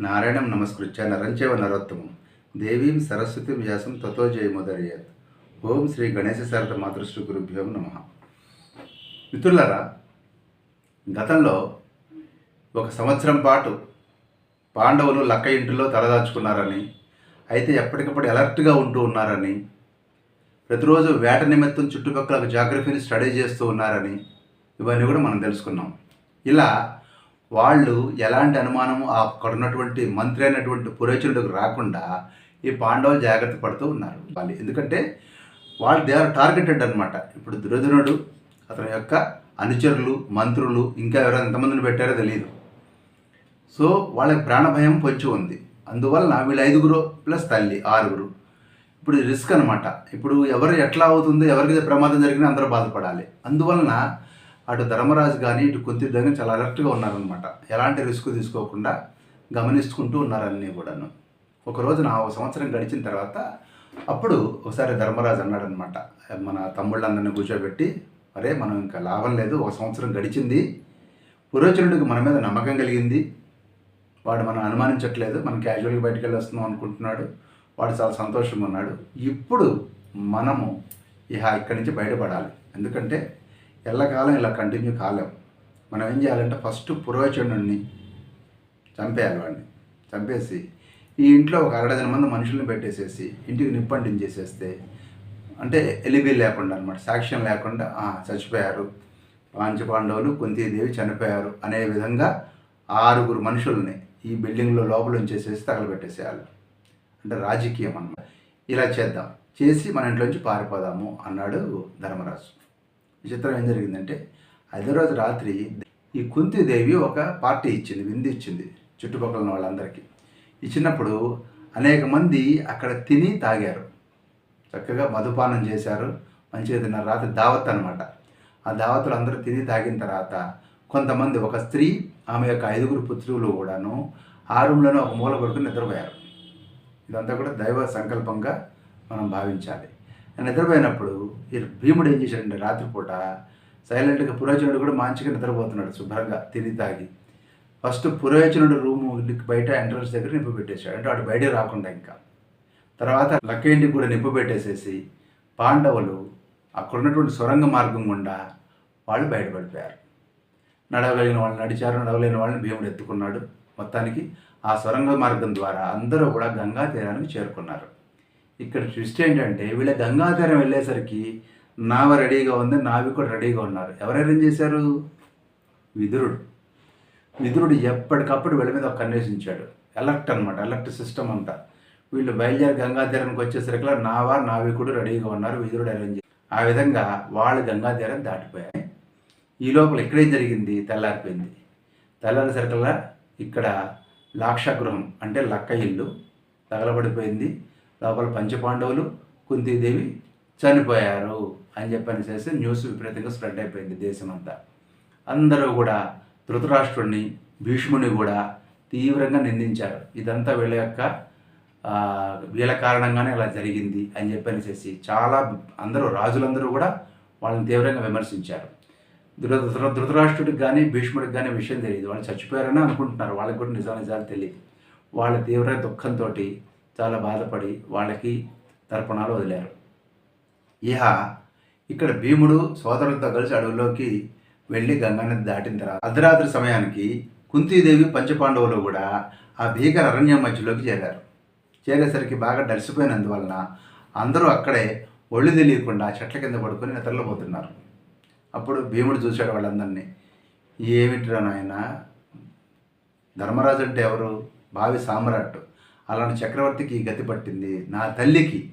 నారాయణం నమస్కృత్య నరంచేవ నరోత్తమం. దేవీం సరస్వతి వ్యాసం తతో జయముదరయత్. ఓం శ్రీ గణేశ శారద మాతృశ్రీ గురుభ్యో నమ. మిత్రులరా గతంలో ఒక సంవత్సరం పాటు పాండవులు లక్క ఇంటిలో తలదాచుకున్నారని అయితే ఎప్పటికప్పుడు అలర్ట్గా ఉంటూ ఉన్నారని ప్రతిరోజు వేట నిమిత్తం చుట్టుపక్కల జాగ్రఫీని స్టడీ చేస్తూ ఉన్నారని ఇవన్నీ కూడా మనం తెలుసుకున్నాం. ఇలా వాళ్ళు ఎలాంటి అనుమానము ఆ అక్కడ ఉన్నటువంటి మంత్రి అయినటువంటి పురోచనుడికి రాకుండా ఈ పాండవులు జాగ్రత్త పడుతూ ఉన్నారు. వాళ్ళు ఎందుకంటే వాళ్ళు దే ఆర్ టార్గెటెడ్ అనమాట ఇప్పుడు దుర్యోధనుడు అతని యొక్క అనుచరులు మంత్రులు ఇంకా ఎవరైనా ఎంతమందిని పెట్టారో తెలియదు సో వాళ్ళకి ప్రాణభయం పొంచి ఉంది. అందువలన వీళ్ళు ఐదుగురు ప్లస్ తల్లి ఆరుగురు. ఇప్పుడు రిస్క్ అనమాట ఇప్పుడు ఎవరు ఎట్లా అవుతుందో ఎవరికి ప్రమాదం జరిగినా అందరూ బాధపడాలి. అందువలన అటు ధర్మరాజు కానీ ఇటు కొద్ది దగ్గర చాలా అలర్ట్గా ఉన్నారనమాట ఎలాంటి రిస్క్ తీసుకోకుండా గమనించుకుంటూ ఉన్నారన్నీ కూడాను. ఒక రోజున ఒక సంవత్సరం గడిచిన తర్వాత అప్పుడు ఒకసారి ధర్మరాజు అన్నాడనమాట మన తమ్ముళ్ళందరినీ కూర్చోబెట్టి అరే మనం ఇంకా లాభం లేదు ఒక సంవత్సరం గడిచింది. పురోచనుడికి మన మీద నమ్మకం కలిగింది. వాడు మనం అనుమానించట్లేదు. మనం క్యాజువల్గా బయటికి వెళ్ళి వస్తున్నాం అనుకుంటున్నాడు. వాడు చాలా సంతోషంగా ఉన్నాడు. ఇప్పుడు మనము ఇహ ఇక్కడి నుంచి బయటపడాలి. ఎందుకంటే ఎల్లకాలం ఇలా కంటిన్యూ కాలేం. మనం ఏం చేయాలంటే ఫస్ట్ పురోచనుడిని చంపేయాలి వాడిని. చంపేసి ఈ ఇంట్లో ఒక అరడజన మంది మనుషుల్ని పెట్టేసేసి ఇంటికి నిప్పంటించేసేస్తే అంటే ఎలిబిల్ లేకుండా అనమాట సాక్ష్యం లేకుండా చచ్చిపోయారు. పాంచపాండవులు కుంతీదేవి చనిపోయారు అనే విధంగా ఆరుగురు మనుషుల్ని ఈ బిల్డింగ్లో లోపల ఉంచేసేసి తగలబెట్టేసేయాలి. అంటే రాజకీయం అన్నమాట. ఇలా చేద్దాం. చేసి మన ఇంట్లోంచి పారిపోదాము అన్నాడు ధర్మరాజు. విచిత్రం ఏం జరిగిందంటే అదే రోజు రాత్రి ఈ కుంతిదేవి ఒక పార్టీ ఇచ్చింది విందు ఇచ్చింది చుట్టుపక్కల ఉన్న వాళ్ళందరికీ. ఇచ్చినప్పుడు అనేక మంది అక్కడ తిని తాగారు. చక్కగా మధుపానం చేశారు మంచిగా తిన్నారు. రాత్రి దావత్ అనమాట ఆ దావతులు అందరూ తిని తాగిన తర్వాత కొంతమంది ఒక స్త్రీ ఆమె యొక్క ఐదుగురు పుత్రులు కూడాను ఆ రూమ్లోనే ఒక మూల పడుకుని నిద్రపోయారు. ఇదంతా కూడా దైవ సంకల్పంగా మనం భావించాలి. నిద్రపోయినప్పుడు భీముడు ఏం చేశాడంటే రాత్రిపూట సైలెంట్గా పురోచనుడు కూడా మంచిగా నిద్రపోతున్నాడు శుభ్రంగా తిని తాగి. ఫస్ట్ పురోచనుడు రూము బయట ఎంట్రన్స్ దగ్గర నిప్పు పెట్టేశాడు అంటే వాడు బయట రాకుండా ఇంకా. తర్వాత లక్కేంటికి కూడా నిప్పు పెట్టేసేసి పాండవులు అక్కడ ఉన్నటువంటి సొరంగ మార్గం గుండా వాళ్ళు బయటపడిపోయారు. నడవగలిగిన వాళ్ళు నడిచారు. నడవలేని వాళ్ళని భీముడు ఎత్తుకున్నాడు. మొత్తానికి ఆ సొరంగ మార్గం ద్వారా అందరూ కూడా గంగా తీరానికి చేరుకున్నారు. ఇక్కడ ట్విస్ట్ ఏంటంటే వీళ్ళ గంగాధరం వెళ్ళేసరికి నావ రెడీగా ఉంది నావి కూడా రెడీగా ఉన్నారు. ఎవరు అరేంజ్ చేశారు? విదురుడు. విదురుడు ఎప్పటికప్పుడు వీళ్ళ మీద ఒక అన్వేషించాడు. ఎలక్ట్ అనమాట ఎలక్ట్ సిస్టమ్ అంతా. వీళ్ళు బయలుదేరి గంగా వచ్చేసరికి నావా నావికుడు రెడీగా ఉన్నారు విదురుడు అరేంజ్ ఆ విధంగా వాళ్ళు గంగాధరం దాటిపోయాయి ఈ లోపల ఇక్కడేం జరిగింది? తెల్లారిపోయింది. తెల్లారిసరికల్లా ఇక్కడ లాక్షగృహం అంటే లక్క ఇల్లు తగలబడిపోయింది. లోపల పంచపాండవులు కుంతీదేవి చనిపోయారు అని చెప్పని చేసి న్యూస్ విపరీతంగా స్ప్రెడ్ అయిపోయింది దేశమంతా. అందరూ కూడా ధృతరాష్ట్రుడిని భీష్ముని కూడా తీవ్రంగా నిందించారు. ఇదంతా వీళ్ళ యొక్క వీళ్ళ కారణంగానే ఇలా జరిగింది అని చెప్పని చేసి చాలా అందరూ రాజులందరూ కూడా వాళ్ళని తీవ్రంగా విమర్శించారు. ధృత ధృతరాష్ట్రుడికి కానీ భీష్ముడికి కానీ విషయం తెలియదు. వాళ్ళు చచ్చిపోయారని అనుకుంటున్నారు. వాళ్ళకి కూడా నిజా నిజాలు తెలియదు వాళ్ళ తీవ్ర దుఃఖంతో చాలా బాధపడి వాళ్ళకి తర్పణాలు వదిలారు. ఇహ ఇక్కడ భీముడు సోదరులతో కలిసి అడవుల్లోకి వెళ్ళి గంగానది దాటిన తర్వాత అర్ధరాత్రి సమయానికి కుంతీదేవి పంచపాండవులు కూడా ఆ భీకర అరణ్యం మధ్యలోకి చేరారు. చేరేసరికి బాగా డలిసిపోయినందువలన అందరూ అక్కడే ఒళ్ళు తెలియకుండా చెట్ల కింద పడుకొని నిద్రలోపోతున్నారు అప్పుడు భీముడు చూశాడు వాళ్ళందరినీ. ఏమిటిరా నాయన? ధర్మరాజు అంటే ఎవరు? భావి సామ్రాట్ అలాంటి చక్రవర్తికి గతి పట్టింది. నా తల్లికి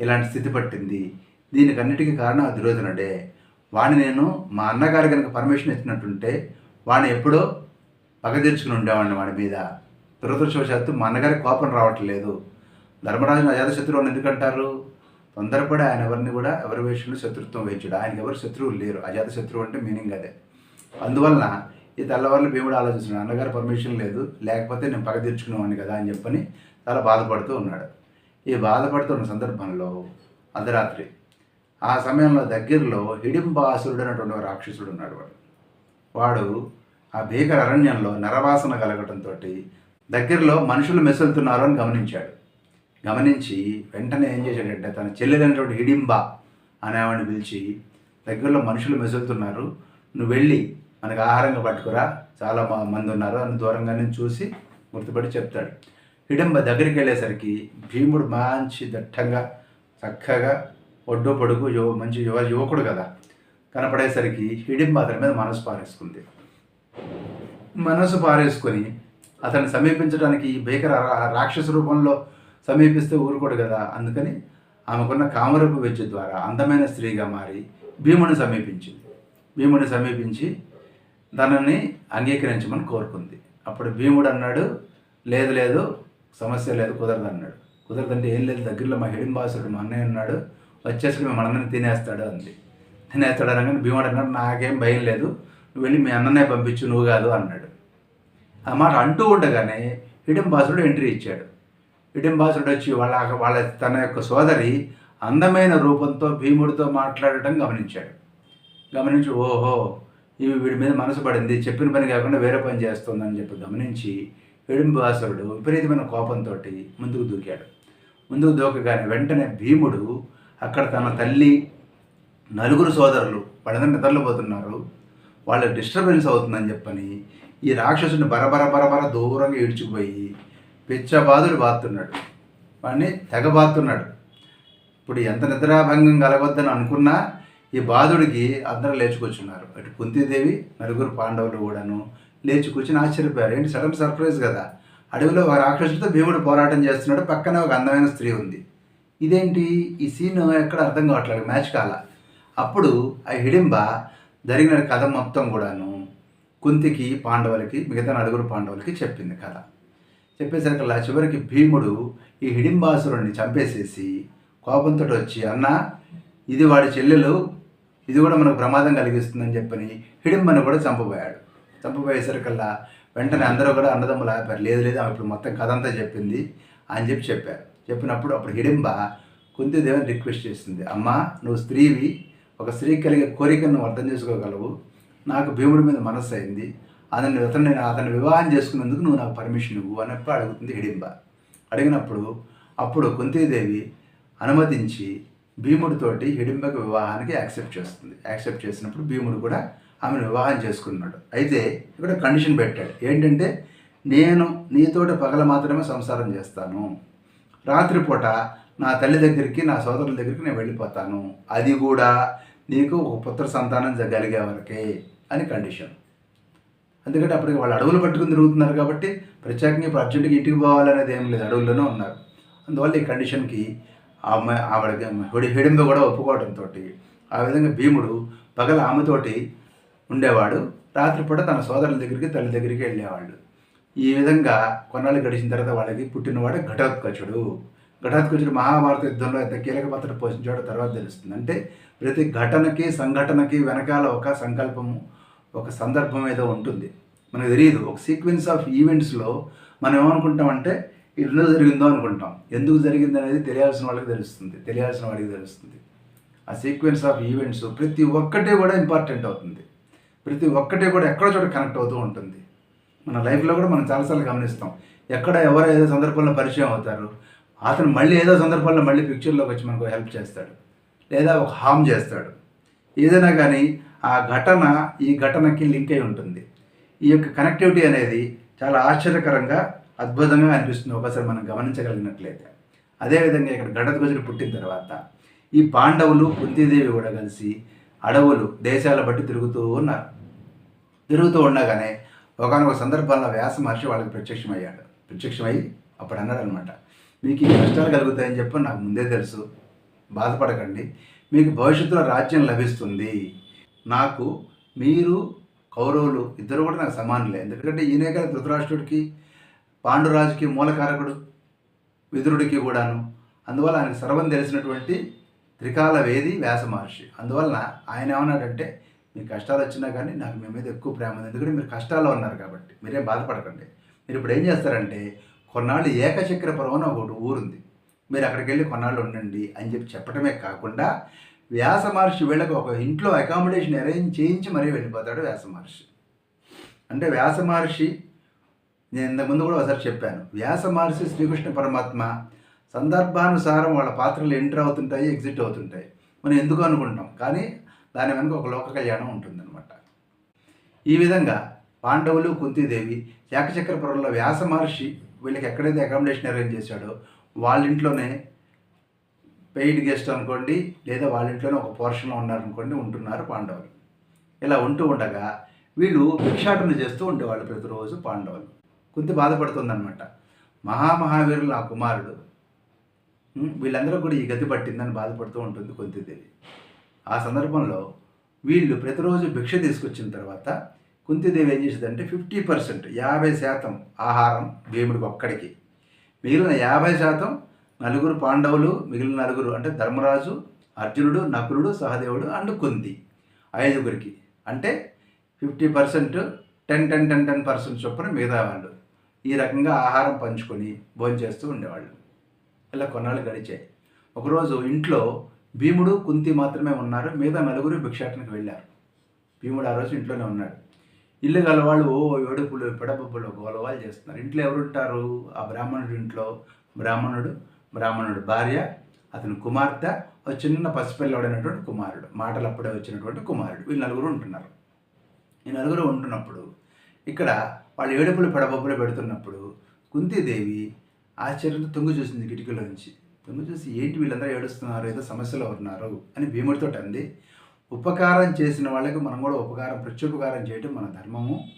ఇలాంటి స్థితి పట్టింది. దీనికన్నిటికీ కారణం ఆ దుర్యోధనుడే వాడిని నేను మా అన్నగారు కనుక పర్మిషన్ ఇచ్చినట్టుంటే వాడిని ఎప్పుడో పగ తీర్చుకుని ఉండేవాడిని వాడి మీద. దురదృష్టవశాత్తు మా అన్నగారికి కోపం రావట్లేదు. ధర్మరాజును అజాతశత్రువు అని ఎందుకంటారు? తొందరపడి ఆయన ఎవరిని కూడా ఎవరి విషయంలో శత్రుత్వం వేయించడు ఆయనకి ఎవరు శత్రువులు లేరు. అజాతశత్రువు అంటే మీనింగ్ అదే. అందువలన ఈ తెల్లవారులు భీముడు ఆలోచిస్తున్నాడు అన్నగారు పర్మిషన్ లేదు లేకపోతే నేను పగ తీర్చుకునేవాడిని కదా అని చెప్పని చాలా బాధపడుతూ ఉన్నాడు. ఈ బాధపడుతున్న సందర్భంలో అర్ధరాత్రి ఆ సమయంలో దగ్గరలో హిడింబాసురుడు అనేటువంటి ఒక రాక్షసుడు ఉన్నాడు వాడు. వాడు ఆ భీకర అరణ్యంలో నరవాసన కలగటంతో దగ్గరలో మనుషులు మెసులుతున్నారు అని గమనించాడు. గమనించి వెంటనే ఏం చేశాడంటే తన చెల్లెలైనటువంటి హిడింబ అనే పిలిచి దగ్గరలో మనుషులు మెసులుతున్నారు నువ్వు వెళ్ళి మనకు ఆహారంగా పట్టుకురా చాలా మంది ఉన్నారు అని దూరంగానే చూసి గుర్తుపడి చెప్తాడు. హిడింబ దగ్గరికి వెళ్ళేసరికి భీముడు మంచి దట్టంగా చక్కగా ఒడ్డు పొడుగు యువ మంచి యువ యువకుడు కదా కనపడేసరికి హిడింబ అతని మీద మనసు పారేసుకుంది. మనసు పారేసుకొని అతన్ని సమీపించడానికి ఈ భీకర రా- రాక్షస రూపంలో సమీపిస్తే ఊరుకోడు కదా అందుకని ఆమెకున్న కామరూప విద్య ద్వారా అందమైన స్త్రీగా మారి భీముని సమీపించింది. భీముని సమీపించి తనని అంగీకరించమని కోరుకుంది. అప్పుడు భీముడు అన్నాడు లేదు లేదు సమస్య లేదు కుదరదు అన్నాడు. కుదరదంటే ఏం లేదు దగ్గరలో మా హిడింబాసుడు మా అన్నయ్య ఉన్నాడు వచ్చేసి మేము అన్నని తినేస్తాడు అంది. తినేస్తాడు అనగానే భీముడు అన్నాడు నాకేం భయం లేదు నువ్వు వెళ్ళి మీ అన్ననే పంపించు నువ్వు కాదు అన్నాడు. ఆ మాట అంటూ ఉండగానే హిడింబాసుడు ఎంట్రీ ఇచ్చాడు. హిడింబాసుడు వచ్చి వాళ్ళ వాళ్ళ తన యొక్క సోదరి అందమైన రూపంతో భీముడితో మాట్లాడటం గమనించాడు. గమనించి ఓహో ఇవి వీడి మీద మనసు పడింది చెప్పిన పని కాకుండా వేరే పని చేస్తుందని చెప్పి గమనించి హిడింబాసురుడు విపరీతమైన కోపంతో ముందుకు దూకాడు. ముందుకు దూకగానే వెంటనే భీముడు అక్కడ తన తల్లి నలుగురు సోదరులు వాళ్ళందరూ నిద్రపోతున్నారు వాళ్ళ డిస్టర్బెన్స్ అవుతుందని చెప్పని ఈ రాక్షసుని బరబర బరబర దూరంగా ఈడ్చుకుపోయి పిచ్చబాదుడు బాతున్నాడు వాడిని తెగబాతున్నాడు ఇప్పుడు ఎంత నిద్రాభంగం కలగొద్దని అనుకున్నా ఈ బాధుడికి అందరూ లేచుకొచ్చున్నారు. అటు కుంతీదేవి నలుగురు పాండవులు కూడాను లేచి ఆశ్చర్యపోయారు. ఏంటి సడన్ సర్ప్రైజ్ కదా? అడవిలో ఒక రాక్షసుడితో భీముడు పోరాటం చేస్తున్నాడు. పక్కనే ఒక అందమైన స్త్రీ ఉంది. ఇదేంటి? ఈ సీన్ ఎక్కడ అర్థం కావట్లేదు. మ్యాచ్ కాల. అప్పుడు ఆ హిడింబ జరిగిన కథ మొత్తం కూడాను కుంతికి పాండవులకి మిగతా నలుగురు పాండవులకి చెప్పింది కథ. చెప్పేసరికల్లా చివరికి భీముడు ఈ హిడింబాసురుడిని చంపేసేసి కోపంతో వచ్చి అన్న ఇది వాడి చెల్లెలు ఇది కూడా మనకు ప్రమాదం కలిగిస్తుందని చెప్పని హిడింబను కూడా చంపబోయాడు. చంపబోయేసరికల్లా వెంటనే అందరూ కూడా అన్నదమ్ములు ఆపారు లేదు లేదు ఆమె ఇప్పుడు మొత్తం కథ అంతా చెప్పింది అని చెప్పి చెప్పారు. చెప్పినప్పుడు అప్పుడు హిడింబ కుంతిదేవిని రిక్వెస్ట్ చేసింది. అమ్మ నువ్వు స్త్రీవి ఒక స్త్రీ కలిగే కోరికను నువ్వు అర్థం చేసుకోగలవు. నాకు భీముడి మీద మనస్సు అయింది. అతన్ని అతన్ని అతన్ని వివాహం చేసుకునేందుకు నువ్వు నాకు పర్మిషన్ ఇవ్వు అన్నప్పుడు అడుగుతుంది హిడింబ. అడిగినప్పుడు అప్పుడు కుంతీదేవి అనుమతించి భీముడితోటి హిడింబకు వివాహానికి యాక్సెప్ట్ చేస్తుంది. యాక్సెప్ట్ చేసినప్పుడు భీముడు కూడా ఆమెను వివాహం చేసుకున్నాడు. అయితే ఇక్కడ కండిషన్ పెట్టాడు. ఏంటంటే నేను నీతోటి పగల మాత్రమే సంసారం చేస్తాను. రాత్రిపూట నా తల్లి దగ్గరికి నా సోదరుల దగ్గరికి నేను వెళ్ళిపోతాను. అది కూడా నీకు ఒక పుత్ర సంతానం కలిగే వరకే అని కండిషన్. ఎందుకంటే అప్పటికి వాళ్ళు అడవులు పట్టుకుని తిరుగుతున్నారు కాబట్టి ప్రత్యేకంగా ఇప్పుడు అర్జెంటుగా ఇంటికి పోవాలనేది ఏం లేదు. అడవుల్లోనే ఉన్నారు. అందువల్ల ఈ కండిషన్కి ఆ అమ్మాయి ఆవిడకి హుడి హిడింబ కూడా ఒప్పుకోవడంతో ఆ విధంగా భీముడు పగల ఆమెతోటి ఉండేవాడు. రాత్రిపూట తన సోదరుల దగ్గరికి తల్లి దగ్గరికి వెళ్ళేవాళ్ళు. ఈ విధంగా కొన్నాళ్ళు గడిచిన తర్వాత వాళ్ళకి పుట్టినవాడు ఘటోత్కచుడు. ఘటోత్కచుడు మహాభారత యుద్ధంలో ఎంత కీలక పాత్ర పోషించాడో తర్వాత తెలుస్తుంది. అంటే ప్రతి ఘటనకి సంఘటనకి వెనకాల ఒక సంకల్పము ఒక సందర్భం ఏదో ఉంటుంది. మనకు తెలియదు ఒక సీక్వెన్స్ ఆఫ్ ఈవెంట్స్లో మనం ఏమనుకుంటామంటే ఇట్లా జరిగిందో అనుకుంటాం. ఎందుకు జరిగింది అనేది తెలియాల్సిన వాళ్ళకి తెలుస్తుంది. తెలియాల్సిన వాడికి తెలుస్తుంది. ఆ సీక్వెన్స్ ఆఫ్ ఈవెంట్స్ ప్రతి ఒక్కటి కూడా ఇంపార్టెంట్ అవుతుంది. ప్రతి ఒక్కటి కూడా ఎక్కడో చోట కనెక్ట్ అవుతూ ఉంటుంది. మన లైఫ్లో కూడా మనం చాలాసార్లు గమనిస్తాం. ఎక్కడ ఎవరో ఏదో సందర్భంలో పరిచయం అవుతారు. అతను మళ్ళీ ఏదో సందర్భంలో మళ్ళీ పిక్చర్లోకి వచ్చి మనకు హెల్ప్ చేస్తాడు. లేదా ఒక హామ్ చేస్తాడు. ఏదైనా కానీ ఆ ఘటన ఈ ఘటనకి లింక్ అయి ఉంటుంది. ఈ యొక్క కనెక్టివిటీ అనేది చాలా ఆశ్చర్యకరంగా అద్భుతంగా అనిపిస్తుంది ఒకసారి మనం గమనించగలిగినట్లయితే. అదేవిధంగా ఇక్కడ ఘటధ్వజుడు పుట్టిన తర్వాత ఈ పాండవులు కుంతీదేవి కూడా కలిసి అడవులు దేశాల బట్టి తిరుగుతూ ఉన్నారు. తిరుగుతూ ఉండగానే ఒకనొక సందర్భంలో వ్యాస మహర్షి వాళ్ళకి ప్రత్యక్షమయ్యాడు. ప్రత్యక్షమై అప్పుడు అన్నాడు అనమాట మీకు ఈ కష్టాలు కలుగుతాయని చెప్పి నాకు ముందే తెలుసు. బాధపడకండి. మీకు భవిష్యత్తులో రాజ్యం లభిస్తుంది. నాకు మీరు కౌరవులు ఇద్దరు కూడా నాకు సమానులే. ఎందుకంటే ఈయనే కదా ధృతరాష్ట్రుడికి పాండురాజుకి మూలకారకుడు విదురుడికి కూడాను. అందువల్ల ఆయనకు సర్వం తెలిసినటువంటి త్రికాల వేది వ్యాస మహర్షి. అందువలన ఆయన ఏమన్నాడంటే మీ కష్టాలు వచ్చినా కానీ నాకు మీ మీద ఎక్కువ ప్రేమ ఉంది. ఎందుకంటే మీరు కష్టాల్లో ఉన్నారు కాబట్టి. మీరేం బాధపడకండి. మీరు ఇప్పుడు ఏం చేస్తారంటే కొన్నాళ్ళు ఏకచక్రపురం అని ఒకటి ఊరుంది. మీరు అక్కడికి వెళ్ళి కొన్నాళ్ళు ఉండండి అని చెప్పి చెప్పడమే కాకుండా వ్యాస మహర్షి వీళ్ళకి ఒక ఇంట్లో అకామిడేషన్ అరేంజ్ చేయించి మరీ వెళ్ళిపోతాడు వ్యాస మహర్షి. అంటే వ్యాస మహర్షి నేను ఇంతకుముందు కూడా ఒకసారి చెప్పాను. వ్యాస మహర్షి శ్రీకృష్ణ పరమాత్మ సందర్భానుసారం వాళ్ళ పాత్రలు ఎంటర్ అవుతుంటాయి ఎగ్జిట్ అవుతుంటాయి. మనం ఎందుకు అనుకుంటాం కానీ దాని వెనుక ఒక లోక కళ్యాణం ఉంటుందన్నమాట. ఈ విధంగా పాండవులు కుంతీదేవి ఏకచక్రపురంలో వ్యాస మహర్షి వీళ్ళకి ఎక్కడైతే అకామిడేషన్ అరేంజ్ చేశాడో వాళ్ళ ఇంట్లోనే పెయిడ్ గెస్ట్ అనుకోండి లేదా వాళ్ళ ఇంట్లోనే ఒక పోర్షన్లో ఉన్నారనుకోండి ఉంటున్నారు పాండవులు. ఇలా ఉంటూ ఉండగా వీళ్ళు భిక్షాటన చేస్తూ ఉండేవాళ్ళు ప్రతిరోజు పాండవులు. కుంతి బాధపడుతుందనమాట మహామహావీరులు నా కుమారుడు. వీళ్ళందరూ కూడా ఈ గతి పట్టిందని బాధపడుతూ ఉంటుంది కుంతిదేవి. ఆ సందర్భంలో వీళ్ళు ప్రతిరోజు భిక్ష తీసుకొచ్చిన తర్వాత కుంతిదేవి ఏం చేసేదంటే ఫిఫ్టీ పర్సెంట్ యాభై శాతం ఆహారం భీముడికి ఒక్కడికి. మిగిలిన యాభై శాతం నలుగురు పాండవులు మిగిలిన నలుగురు అంటే ధర్మరాజు అర్జునుడు నకులుడు సహదేవుడు అండ్ కుంతి ఐదుగురికి. అంటే fifty percent ten ten ten ten percent చొప్పున మిగతా వాళ్ళు. ఈ రకంగా ఆహారం పంచుకొని భోంచేస్తూ ఉండేవాళ్ళు. ఇలా కొన్నాళ్ళు గడిచాయి. ఒకరోజు ఇంట్లో భీముడు కుంతి మాత్రమే ఉన్నారు. మిగతా నలుగురు భిక్షాటనకు వెళ్ళారు. భీముడు ఆ రోజు ఇంట్లోనే ఉన్నాడు. ఇల్లు గల వాళ్ళు ఓ ఏడుపులు పిడబుబ్బులు గోలవాళ్ళు చేస్తున్నారు. ఇంట్లో ఎవరుంటారు ఆ బ్రాహ్మణుడి ఇంట్లో. బ్రాహ్మణుడు బ్రాహ్మణుడు భార్య అతని కుమార్తె ఒక చిన్న పసిపిల్లవాడైనటువంటి కుమారుడు మాటలు అప్పుడే వచ్చినటువంటి కుమారుడు. వీళ్ళు నలుగురు ఉంటున్నారు. ఈ నలుగురు ఉంటున్నప్పుడు ఇక్కడ వాళ్ళు ఏడుపులు పెడబొబ్బులు పెడుతున్నప్పుడు కుంతీదేవి ఆశ్చర్యంతో తొంగు చూసింది కిటికీలోంచి తొంగు చూసి ఏంటి వీళ్ళందరూ ఏడుస్తున్నారు? ఏదో సమస్యలో ఉన్నారు? అని భీముడితో అంది. ఉపకారం చేసిన వాళ్ళకి మనం కూడా ఉపకారం ప్రత్యుపకారం చేయటం మన ధర్మము.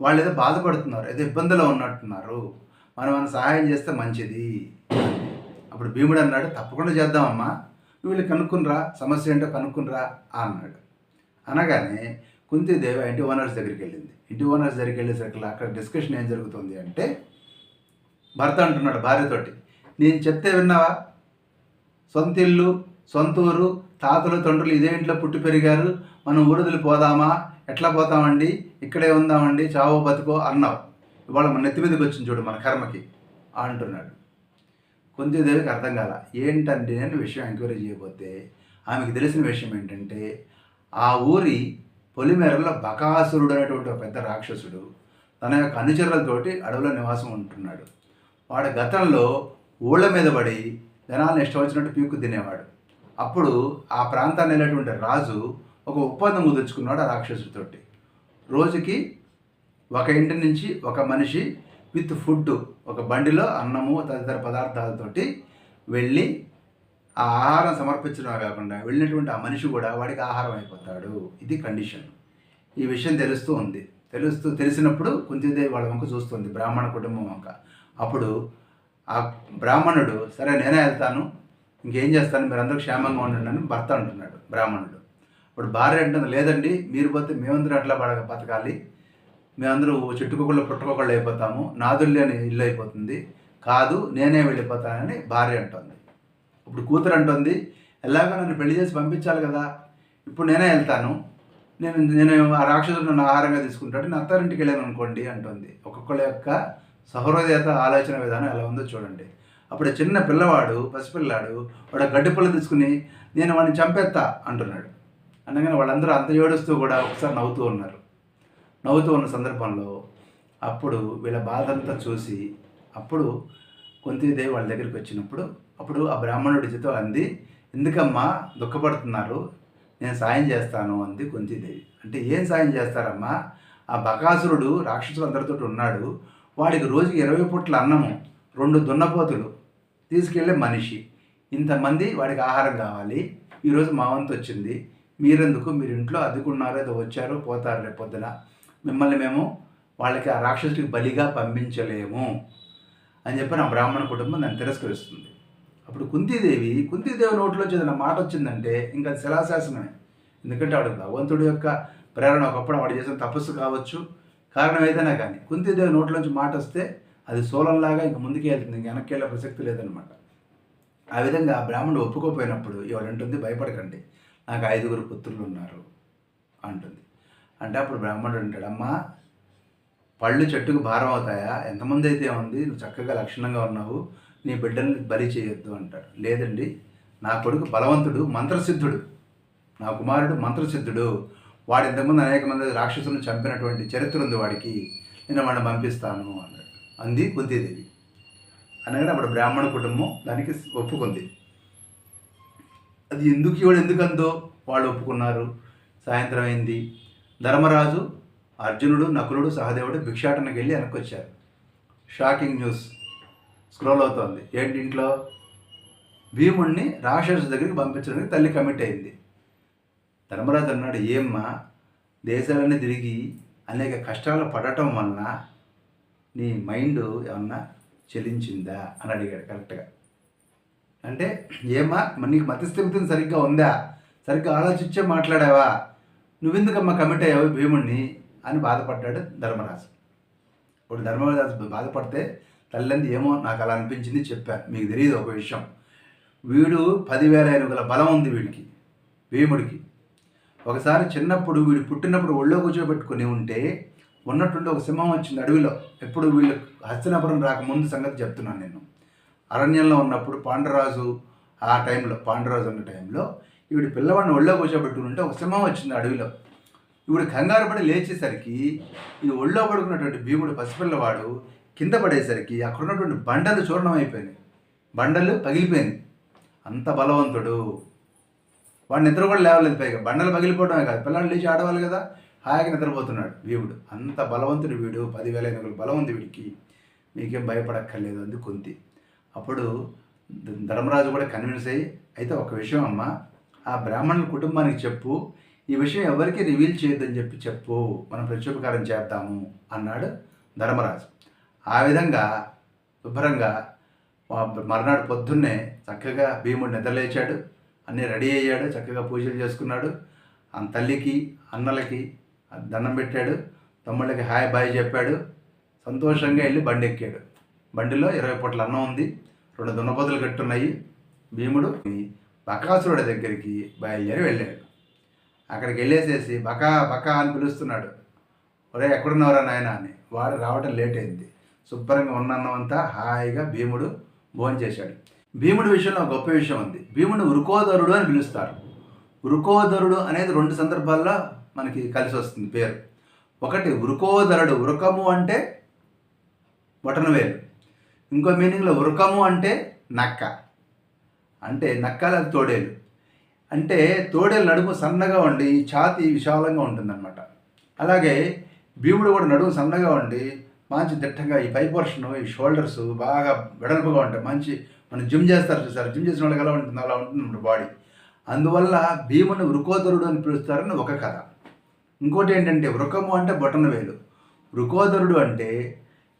వాళ్ళు ఏదో బాధపడుతున్నారు ఏదో ఇబ్బందిలో ఉన్నట్టున్నారు. మనం మన సహాయం చేస్తే మంచిది. అప్పుడు భీముడు అన్నాడు తప్పకుండా చేద్దామమ్మా. వీళ్ళు కనుక్కునరా సమస్య ఏంటో కనుక్కునరా అన్నాడు. అనగానే కుంతిదేవి ఇంటి ఓనర్స్ దగ్గరికి వెళ్ళింది. ఇంటి ఓనర్స్ దగ్గరికి వెళ్ళేసరికి అక్కడ డిస్కషన్ ఏం జరుగుతుంది అంటే భర్త అంటున్నాడు భార్యతోటి నేను చెప్తే విన్నావా? సొంత ఇల్లు సొంత ఊరు తాతలు తండ్రులు ఇదే ఇంట్లో పుట్టి పెరిగారు మనం ఊరుదులు పోదామా? ఎట్లా పోతామండి? ఇక్కడే ఉందామండి చావో బతుకో అన్నావు. ఇవాళ మన నెత్తి మీదకి వచ్చింది చూడు మన కర్మకి అంటున్నాడు. కుంతిదేవికి అర్థం కాల ఏంటంటే అని విషయం ఎంక్వైరీ చేయబోతే ఆమెకు తెలిసిన విషయం ఏంటంటే ఆ ఊరి పొలిమేరలో బకాసురుడు అనేటువంటి ఒక పెద్ద రాక్షసుడు తన యొక్క అనుచరులతోటి అడవిలో నివాసం ఉంటున్నాడు. వాడు గతంలో ఊళ్ళ మీద పడి జనాలను ఇష్టం వచ్చినట్టు పీక్కు తినేవాడు. అప్పుడు ఆ ప్రాంతాన్ని వెళ్ళేటువంటి రాజు ఒక ఒప్పందం కుదుర్చుకున్నాడు ఆ రాక్షసుడితోటి రోజుకి ఒక ఇంటి నుంచి ఒక మనిషి విత్ ఫుడ్ ఒక బండిలో అన్నము తదితర పదార్థాలతోటి వెళ్ళి ఆ ఆహారం సమర్పించడమే కాకుండా వెళ్ళినటువంటి ఆ మనిషి కూడా వాడికి ఆహారం అయిపోతాడు. ఇది కండిషన్. ఈ విషయం తెలుస్తూ ఉంది. తెలుస్తూ తెలిసినప్పుడు కుంతిదేవి వాళ్ళ వంక చూస్తుంది బ్రాహ్మణ కుటుంబం వంక. అప్పుడు ఆ బ్రాహ్మణుడు సరే నేనే వెళ్తాను. ఇంకేం చేస్తాను? మీరందరూ క్షేమంగా ఉండండి అని భర్త అంటున్నాడు బ్రాహ్మణుడు. ఇప్పుడు భార్య అంటుంది లేదండి మీరు పోతే మేమందరూ అట్లా పడక బతకాలి? మేమందరూ చెట్టుకోకుండా పుట్టుకోకుండా అయిపోతాము. నాదుల్లేని ఇల్లు అయిపోతుంది. కాదు నేనే వెళ్ళిపోతానని భార్య అంటుంది. ఇప్పుడు కూతురు అంటుంది ఎలాగో నన్ను పెళ్ళి చేసి పంపించాలి కదా ఇప్పుడు నేనే వెళ్తాను. నేను నేను ఆ రాక్షసుడు నన్ను ఆహారంగా తీసుకుంటాడు నేను అత్తారింటికి వెళ్ళాను అనుకోండి అంటుంది. ఒక్కొక్కళ్ళ యొక్క సహృదయత ఆలోచన విధానం ఎలా ఉందో చూడండి. అప్పుడు చిన్న పిల్లవాడు పసిపిల్లాడు వాడు గడ్డి పుల్ల తీసుకుని నేను వాడిని చంపేస్తా అంటున్నాడు. అనగానే వాళ్ళందరూ అంత ఏడుస్తూ కూడా ఒకసారి నవ్వుతూ ఉన్నారు. నవ్వుతూ ఉన్న సందర్భంలో అప్పుడు వీళ్ళ బాధ అంతా చూసి అప్పుడు కుంతీదేవి వాళ్ళ దగ్గరికి వచ్చినప్పుడు అప్పుడు ఆ బ్రాహ్మణుడి చేతో అంది ఎందుకమ్మా దుఃఖపడుతున్నారు? నేను సాయం చేస్తాను అంది కుంతీదేవి అంటే ఏం సాయం చేస్తారమ్మా? ఆ బకాసురుడు రాక్షసులందరితో ఉన్నాడు. వాడికి రోజుకి ఇరవై పుట్ల అన్నము రెండు దున్నపోతులు తీసుకెళ్ళే మనిషి. ఇంతమంది వాడికి ఆహారం కావాలి. ఈరోజు మా వంతు వచ్చింది. మీరెందుకు? మీరు ఇంట్లో అద్దుకున్నారో ఏదో వచ్చారో పోతారు రేపు పొద్దున. మిమ్మల్ని మేము వాళ్ళకి ఆ రాక్షసుడికి బలిగా పంపించలేము. అని చెప్పి నా బ్రాహ్మణ కుటుంబం దాన్ని తిరస్కరిస్తుంది. అప్పుడు కుంతీదేవి కుంతీదేవి నోట్లో ఏదైనా మాట వచ్చిందంటే ఇంకా శిలాశాసనమే. ఎందుకంటే ఆవిడ భగవంతుడి యొక్క ప్రేరణ ఒకప్పుడు వాడు చేసిన తపస్సు కావచ్చు కారణం ఏదైనా కానీ. కుంతీదేవి నోట్లోంచి మాట వస్తే అది సోలంలాగా ఇంక ముందుకే వెళ్తుంది ఇంక వెనక్కి వెళ్ళే ప్రసక్తి లేదనమాట ఆ విధంగా బ్రాహ్మణుడు ఒప్పుకోపోయినప్పుడు ఎవరంటుంది భయపడకండి నాకు ఐదుగురు పుత్రులు ఉన్నారు అంటుంది. అంటే అప్పుడు బ్రాహ్మణుడు అంటాడు అమ్మా పళ్ళు చెట్టుకు భారం అవుతాయా? ఎంతమంది అయితే ఉంది నువ్వు చక్కగా లక్షణంగా ఉన్నావు నీ బిడ్డల్ని బలి చేయొద్దు అంటాడు లేదండి నా కొడుకు బలవంతుడు మంత్రసిద్ధుడు. నా కుమారుడు మంత్రసిద్ధుడు. వాడు ఇంతకుముందు అనేక మంది రాక్షసులను చంపినటువంటి చరిత్ర ఉంది వాడికి. నేను వాడిని పంపిస్తాను అన్నాడు. అంది కుంతీదేవి అనగానే అప్పుడు బ్రాహ్మణ కుటుంబం దానికి ఒప్పుకుంది. అది ఎందుకు ఇవాడు ఎందుకు అందో వాళ్ళు ఒప్పుకున్నారు. సాయంత్రం అయింది. ధర్మరాజు అర్జునుడు నకులుడు సహదేవుడు భిక్షాటనకి వెళ్ళి వెనక్కొచ్చారు. Shocking news. స్క్రోల్ అవుతోంది. ఏంటి ఇంట్లో? భీముణ్ణి రాక్షసు దగ్గరికి పంపించడానికి తల్లి కమిట్ అయింది. ధర్మరాజు అన్నాడు ఏమ్మా దేశాలన్నీ తిరిగి అనేక కష్టాలు పడటం వలన నీ మైండ్ ఏమన్నా చెలించిందా? అని అడిగాడు కరెక్ట్గా అంటే ఏమ్మా నీకు మతిస్థిమితం సరిగ్గా ఉందా? సరిగ్గా ఆలోచించే మాట్లాడావా? నువ్వెందుకమ్మా కమిట్ అయ్యావు భీముణ్ణి? అని బాధపడ్డాడు ధర్మరాజు. ఇప్పుడు ధర్మరాజు బాధపడితే తల్లింది ఏమో నాకు అలా అనిపించింది చెప్పాను. మీకు తెలియదు ఒక విషయం. వీడు పదివేల ఏనుగుల బలం ఉంది వీడికి భీముడికి. ఒకసారి చిన్నప్పుడు వీడు పుట్టినప్పుడు ఒళ్ళో కూర్చోబెట్టుకుని ఉంటే ఉన్నట్టుండి ఒక సింహం వచ్చింది అడవిలో. ఎప్పుడు వీళ్ళు హస్తినాపురం రాకముందు సంగతి చెప్తున్నాను నేను. అరణ్యంలో ఉన్నప్పుడు పాండరాజు ఆ టైంలో పాండరాజు ఉన్న టైంలో వీడు పిల్లవాడిని ఒళ్ళో కూర్చోబెట్టుకుంటే ఒక సింహం వచ్చింది అడవిలో. ఈవిడ కంగారు పడి లేచేసరికి ఈ ఒళ్ళో పడుకున్నటువంటి భీముడు పసిపిల్లవాడు కింద పడేసరికి అక్కడ ఉన్నటువంటి బండలు చూర్ణం అయిపోయినాయి. బండలు పగిలిపోయింది అంత బలవంతుడు. వాడు నిద్ర కూడా లేవలేదు పైగా. బండలు పగిలిపోవడమే కాదు. పిల్లలు లేచి ఆడవాలి కదా. హాయిగా నిద్రపోతున్నాడు వీవుడు అంత బలవంతుడు వీడు. పదివేల ఎనుగులు బలవంతు వీడికి. మీకేం భయపడక్కర్లేదు అంది కొంతి. అప్పుడు ధర్మరాజు కూడా కన్విన్స్ అయ్యి అయితే ఒక విషయం అమ్మ. ఆ బ్రాహ్మణుల కుటుంబానికి చెప్పు. ఈ విషయం ఎవరికి రివీల్ చేయొద్దని చెప్పి చెప్పు మనం ప్రత్యుపకారం చేద్దాము అన్నాడు ధర్మరాజు. ఆ విధంగా శుభ్రంగా మర్నాడు పొద్దున్నే చక్కగా భీముడు నిద్రలేచాడు అన్నీ రెడీ అయ్యాడు చక్కగా పూజలు చేసుకున్నాడు. ఆ తల్లికి అన్నలకి దండం పెట్టాడు తమ్ముళ్ళకి హాయ్ బాయ్ చెప్పాడు సంతోషంగా వెళ్ళి బండి ఎక్కాడు బండిలో ఇరవై పొట్ల అన్నం ఉంది రెండు దున్నపోతులు కట్టున్నాయి. భీముడు బకాసురుడి దగ్గరికి బయలుదేరి వెళ్ళాడు. అక్కడికి వెళ్ళేసేసి బకా బకా అని పిలుస్తున్నాడు. ఒరే ఎక్కడున్నావురా నాయన? అని. వాడు రావడం లేట్ అయింది. శుభ్రంగా ఉన్న అంతా హాయిగా భీముడు భోంచేశాడు. భీముడి విషయంలో గొప్ప విషయం ఉంది. భీముడు ఉరుకోదరుడు అని పిలుస్తారు. ఉరుకోదరుడు అనేది రెండు సందర్భాల్లో మనకి కలిసి వస్తుంది పేరు. ఒకటి ఉరుకోదరుడు ఉరకము అంటే బొటనవేలు ఇంకో మీనింగ్లో ఉరకము అంటే నక్క. అంటే నక్కల తోడేలు. అంటే తోడేలు నడుము సన్నగా ఉండి ఛాతి విశాలంగా ఉంటుందన్నమాట. అలాగే భీముడు కూడా నడుము సన్నగా ఉండి మంచి దిట్టంగా ఈ పై పోర్షన్ ఈ షోల్డర్స్ బాగా వెడల్పుగా ఉంటాయి మంచి మనం జిమ్ చేస్తారు చూసారు? జిమ్ చేసిన వాళ్ళకి ఎలా ఉంటుంది అలా ఉంటుంది బాడీ అందువల్ల భీముని వృకోదరుడు అని పిలుస్తారని ఒక కథ. ఇంకోటి ఏంటంటే వృకము అంటే బొటనవేలు వృకోదరుడు అంటే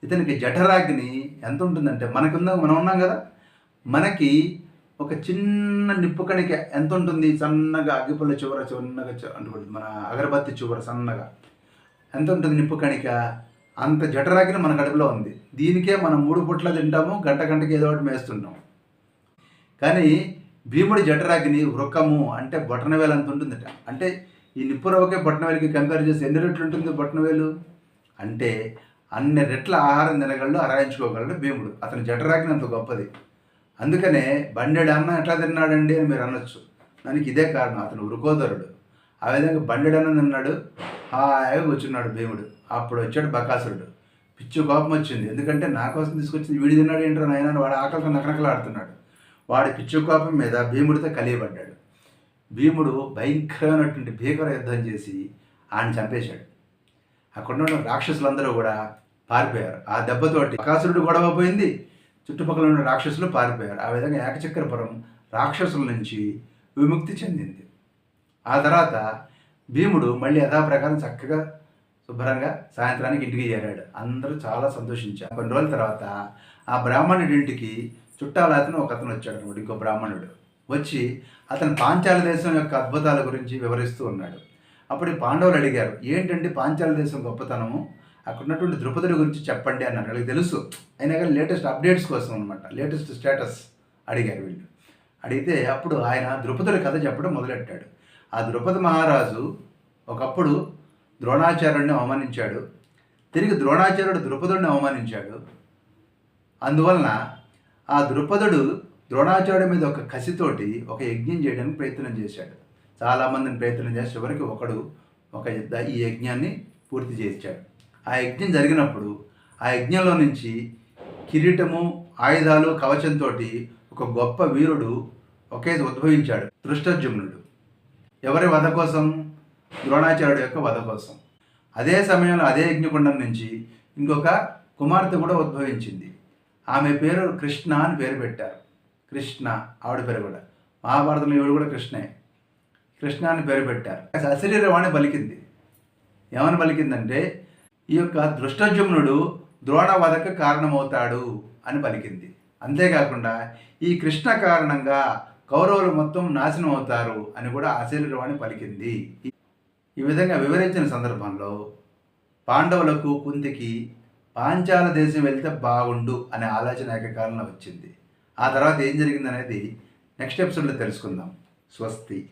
ఇతనికి జఠరాగ్ని ఎంత ఉంటుందంటే మనకుందా మనం ఉన్నాం కదా? మనకి ఒక చిన్న నిప్పు కణిక ఎంత ఉంటుంది సన్నగా అగ్గిపుల్ల చివర చిన్నగా అంటే మన అగరబత్తి చివర సన్నగా. ఎంత ఉంటుంది నిప్పు కణిక? అంత జఠరాగ్ని మన కడుపులో ఉంది. దీనికే మనం మూడు పుట్ల తింటాము గంట గంటకి ఏదో ఒకటి మేస్తుంటాం. కానీ భీముడి జఠరాగ్ని వృకము అంటే బొటనవేలు అంత ఉంటుందట. అంటే ఈ నిప్పు రవ్వకే బొటనవేలుకి కంపేర్ చేసి ఎన్ని రెట్లు ఉంటుంది బొట్టనవేలు అంటే అన్ని రెట్ల ఆహారం తినగలడు అరాయించుకోగలడు భీముడు. అతని జఠరాగ్ని అంత గొప్పది. అందుకనే బండెడు అన్న ఎట్లా తిన్నాడండి అని మీరు అనొచ్చు. దానికి ఇదే కారణం. అతను ఉరుకోదరుడు ఆ విధంగా బండెడు అన్నం తిన్నాడు. హాయిగా కూర్చున్నాడు భీముడు. అప్పుడు వచ్చాడు బకాసురుడు. పిచ్చి కోపం వచ్చింది. ఎందుకంటే నా కోసం తీసుకొచ్చింది వీడి తిన్నాడు ఏంటో నాయన వాడు ఆకలితో నకనకలాడుతున్నాడు. వాడి పిచ్చి కోపం మీద భీముడితో కలియబడ్డాడు. భీముడు భయంకరమైనటువంటి భీకర యుద్ధం చేసి ఆయన చంపేశాడు. అక్కడ ఉన్న రాక్షసులందరూ కూడా పారిపోయారు. ఆ దెబ్బతోటి బకాసురుడు గొడవ పోయింది. చుట్టుపక్కల ఉన్న రాక్షసులు పారిపోయారు. ఆ విధంగా ఏకచక్రపురం రాక్షసుల నుంచి విముక్తి చెందింది. ఆ తర్వాత భీముడు మళ్ళీ యథాప్రకారం చక్కగా శుభ్రంగా సాయంత్రానికి ఇంటికి చేరాడు. అందరూ చాలా సంతోషించారు. కొన్ని రోజుల తర్వాత ఆ బ్రాహ్మణుడి ఇంటికి చుట్టాలతను ఒక అతను వచ్చాడు అనమాట ఇంకో బ్రాహ్మణుడు. వచ్చి అతను పాంచాల దేశం యొక్క అద్భుతాల గురించి వివరిస్తూ ఉన్నాడు. అప్పుడు పాండవులు అడిగారు ఏంటంటే పాంచాల దేశం గొప్పతనము? అక్కడ ఉన్నటువంటి ద్రుపదుడి గురించి చెప్పండి అన్నారు. వాళ్ళకి తెలుసు. అయినా కానీ లేటెస్ట్ అప్డేట్స్ కోసం అనమాట లేటెస్ట్ స్టేటస్ అడిగారు వీళ్ళు. అడిగితే అప్పుడు ఆయన ద్రుపదుడి కథ చెప్పడం మొదలెట్టాడు. ఆ ద్రుపద మహారాజు ఒకప్పుడు ద్రోణాచార్యుడిని అవమానించాడు. తిరిగి ద్రోణాచార్యుడు ద్రుపదుడిని అవమానించాడు. అందువలన ఆ ద్రుపదుడు ద్రోణాచార్యుడి మీద ఒక కసితోటి ఒక యజ్ఞం చేయడానికి ప్రయత్నం చేశాడు. చాలామందిని ప్రయత్నం చేసి చివరికి ఒకడు ఒక ఈ యజ్ఞాన్ని పూర్తి చేశాడు. ఆ యజ్ఞం జరిగినప్పుడు ఆ యజ్ఞంలో నుంచి కిరీటము ఆయుధాలు కవచంతో ఒక గొప్ప వీరుడు ఒకే ఉద్భవించాడు దృష్టజుమ్నుడు ఎవరి వధ కోసం? ద్రోణాచార్యుడు యొక్క వధ కోసం. అదే సమయంలో అదే యజ్ఞకుండం నుంచి ఇంకొక కుమార్తె కూడా ఉద్భవించింది. ఆమె పేరు కృష్ణ అని పేరు పెట్టారు. కృష్ణ ఆవిడ పేరు కూడా. మహాభారతంలో ఈవిడ కూడా కృష్ణే. కృష్ణ అని పేరు పెట్టారు. అశరీరవాణి పలికింది ఏమని పలికిందంటే ఈ యొక్క దృష్టజుమ్నుడు ద్రోణవధకు కారణమవుతాడు అని పలికింది. అంతేకాకుండా ఈ కృష్ణ కారణంగా కౌరవులు మొత్తం నాశనం అవుతారు అని కూడా అశరీరవాణి పలికింది. ఈ విధంగా వివరించిన సందర్భంలో పాండవులకు కుంతికి పాంచాల దేశం వెళ్తే బాగుండు అనే ఆలోచన ఏకకాలంలో వచ్చింది. ఆ తర్వాత ఏం జరిగిందనేది నెక్స్ట్ ఎపిసోడ్లో తెలుసుకుందాం. స్వస్తి.